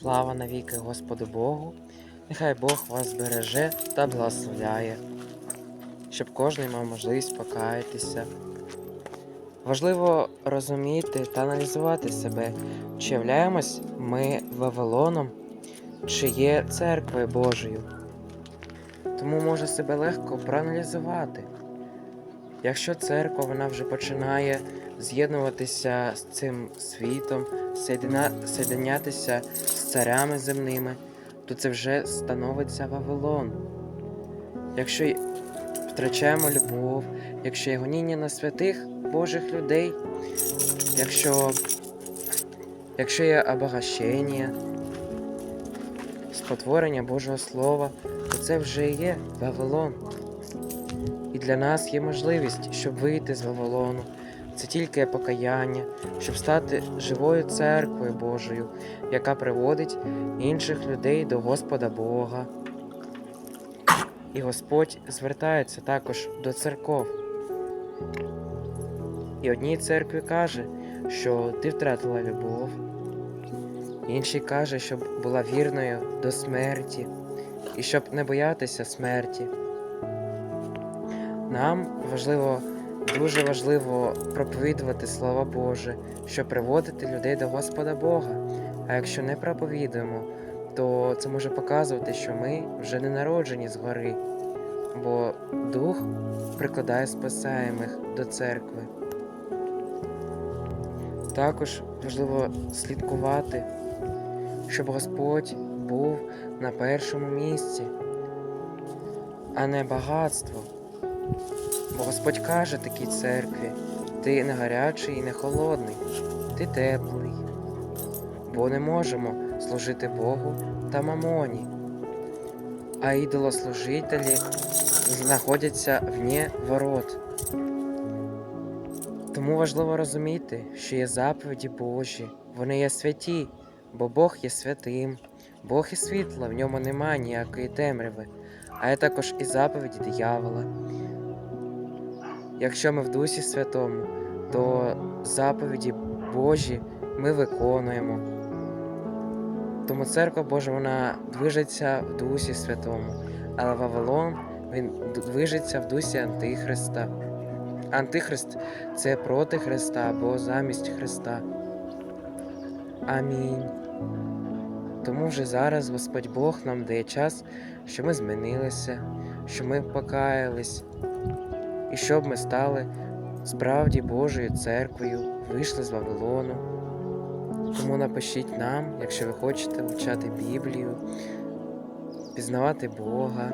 Слава навіки Господу Богу, нехай Бог вас береже та благословляє, щоб кожен мав можливість покаятися. Важливо розуміти та аналізувати себе, чи являємось ми Вавилоном, чи є церквою Божою. Тому може себе легко проаналізувати. Якщо церква вона вже починає з'єднуватися з цим світом, соєдинятися царями земними, то це вже становиться Вавилон. Якщо втрачаємо любов, якщо є гоніння на святих Божих людей, якщо, якщо є обогащення, спотворення Божого Слова, то це вже є Вавилон. І для нас є можливість, щоб вийти з Вавилону. Це тільки покаяння, щоб стати живою церквою Божою, яка приводить інших людей до Господа Бога. І Господь звертається також до церков. І одній церкві каже, що ти втратила любов, іншій каже, щоб була вірною до смерті і щоб не боятися смерті. Нам важливо, дуже важливо проповідувати Слово Боже, щоб приводити людей до Господа Бога. А якщо не проповідуємо, то це може показувати, що ми вже не народжені згори, бо Дух прикладає спасаємих до церкви. Також важливо слідкувати, щоб Господь був на першому місці, а не багатство. Бо Господь каже такій церкві: ти не гарячий і не холодний, ти теплий, бо не можемо служити Богу та мамоні, а ідолослужителі знаходяться вне ворот. Тому важливо розуміти, що є заповіді Божі, вони є святі, бо Бог є святим, Бог є світло, в ньому немає ніякої темряви, а є також і заповіді диявола. Якщо ми в Дусі Святому, то заповіді Божі ми виконуємо. Тому церква Божа вона движеться в Дусі Святому, але Вавилон він движеться в дусі Антихриста. Антихрист це проти Христа або замість Христа. Амінь. Тому вже зараз Господь Бог нам дає час, щоб ми змінилися, щоб ми покаялись, і щоб ми стали справді Божою церквою, вийшли з Вавилону. Тому напишіть нам, якщо ви хочете вивчати Біблію, пізнавати Бога,